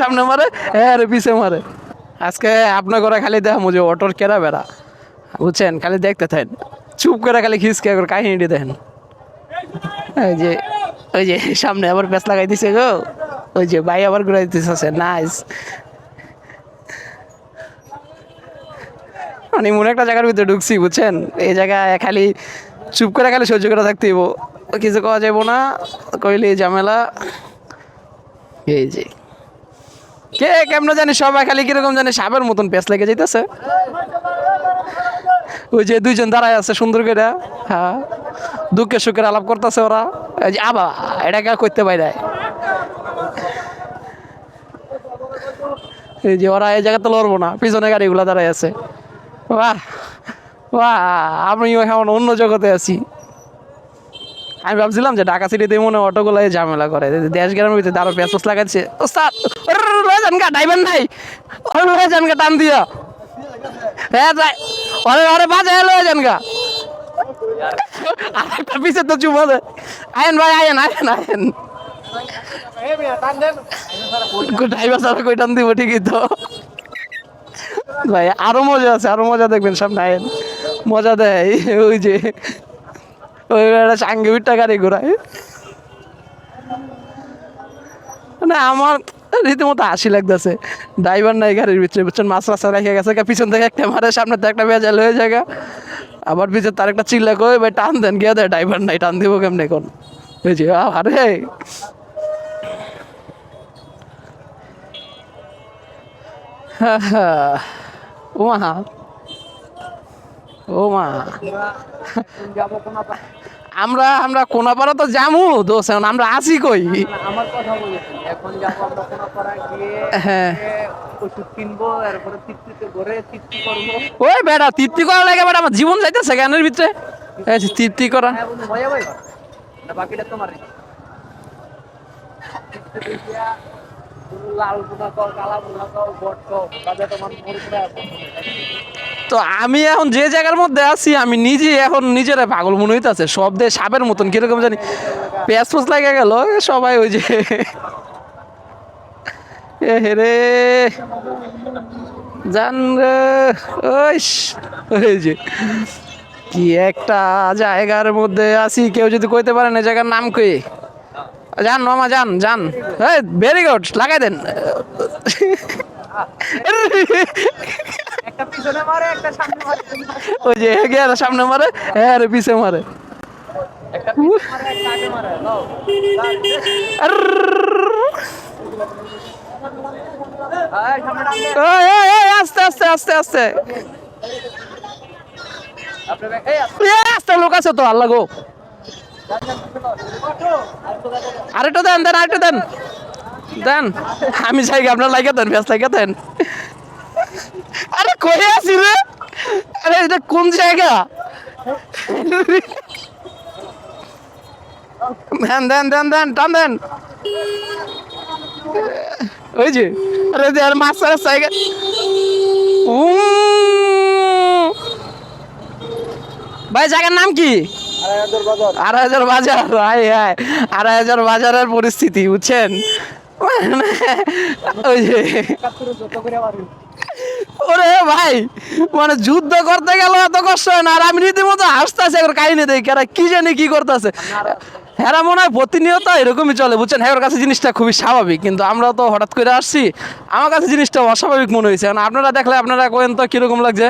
সামনে মারে পিছে মারে। আজকে আপনার ঘরে খালি অটোর কেরা বুঝছেন? খালি দেখতে থাকেন। চুপ করে খালি খিসকে করে কাহিনীটি দেখেন। ওই যে ওই যে সামনে আবার পেঁচ লাগাই দিছে গো। ওই যে ভাই আবার ঘুরাই দিতেছে নাইস মানে মনে একটা জায়গার ভিতরে ঢুকছি, বুঝছেন? এই জায়গায় খালি চুপ করে খালি সহ্য করে থাকতে কিছু কওয়া যাব না, কইলে ঝামেলা। এই যে। কে কেমন জানি সবাই খালি কীরকম জানি সাপের মতন পেঁচ লেগে যাইতেছে। ওই যে দুইজন দাঁড়ায় আছে সুন্দর করে। হ্যাঁ দুঃখে সুখের আলাপ করতেছে ওরা। যে, আবা, এটা কে করতে পারে এই যে, ওরা এই জায়গাতে লড়বো না, পিছনে গাড়িগুলো দাঁড়ায় আছে। বাহ বাহ, আমিও এখন অন্য জগতে আছি। আমি ভাবছিলাম যে ঢাকা সিটিতে মনে হয় অটোগুলো ঝামেলা করে। দেশ গ্রামের ভিতরে আরও পেঁচস লাগাচ্ছে। ওস্তাদ লয়ে যান গা ড্রাইভার নাই? লয়ে টান দিয়া। হ্যাঁ যাই। ওরে ওরে বাজায় লয়ে যান আরেকটা পিছে তো চুপ আছে। আয়েন ভাই, আয়েন আয়েন আয়েন। ড্রাইভার সারা কই টান দিব, ঠিকই তো। ভাই, আরও মজা আছে, আরও মজা দেখবেন সামনে, আয়েন। মজা দেয়, ওই যে ওই একটা সাঙ্গে উঠটা গাড়ি ঘোরায়। মানে আমার রীতিমতো হাসি লাগতেছে। ড্রাইভার নাই গাড়ির ভিতরে, বুঝছেন? মাছ রাস্তা রেখে গেছে পিছন থেকে একটা মারে, সামনে থেকে একটা বেজাল হয়ে যায়। আবার পিছনে তার একটা চিল্লা করে ভাই, টান দেন, গিয়ে দেয়, ড্রাইভার নাই, টান দিব কেমনে এখন? যে আরে। ও মা ও মা। আমরা আমরা কোনাপাড়া তো জামু দোষ এখন আমরা আসি কই? আমার কথা বলেছেন এখন যাব আমরা কোনো পাড়া গিয়ে হ্যাঁ। ওষুধ কিনবো এরপরে তৃপ্তিতে ঘরে তৃপ্তি করব। ওই বেটা তৃপ্তি করা লাগে বেটা আমার জীবন যাইতেছে জ্ঞানের ভিতরে। তৃপ্তি করা। হ্যাঁ মজা ভাই বাকিটা তোমার তৃপ্তি দিয়া, তো আমি এখন যে জায়গার মধ্যে আছি, আমি নিজে এখন নিজেরা পাগল মনে হইতেছে। সব দিয়ে সাপের মতন, কীরকম জানি পেঁয়াজ ফুস লাগে গেল সবাই ওই যে এ হেরে জান ওই যে। কি একটা জায়গার মধ্যে আছি, কেউ যদি কইতে পারেন এই জায়গার নাম কই? যান মামা যান যান। ভেরি গুড লাগাই দেন। ওই যে হেগে আর সামনে মারে হ্যাঁ রে পিছে মারে। আস্তে আস্তে আস্তে আস্তে। আস্তে লোক আছে তো আল্লাহ গো। আরেকটা দেন দেন দেন। দেন, আমি চাই আপনার লাগে দেন, ব্যস্ত লাগে দেন। আরে কই আছি রে? আরে এটা কোন জায়গা? দেন দেন দেন দেন, টান দেন। ওই যে, আরে আর মাছ ছাড়া জায়গা। ভাই, জায়গার নাম কি? আড়াই হাজার বাজার। হাই হাই আড়াই হাজার বাজারের পরিস্থিতি বুঝছেন? ওই যে ওরে ভাই মানে যুদ্ধ করতে গেল এত কষ্ট হয় না আর আমি রীতিমতো হাসতেছে একবার কাহিনী দেখি এরা কি জানি কি করতেছে। হ্যাঁ মনে হয় প্রতিনিয়ত এরকমই চলে বুঝছেন? হ্যাঁ ওর কাছে জিনিসটা খুবই স্বাভাবিক কিন্তু আমরা তো হঠাৎ করে আসছি আমার কাছে জিনিসটা অস্বাভাবিক মনে হয়েছে। আপনারা দেখলে আপনারা কোয়েন তো কীরকম লাগছে?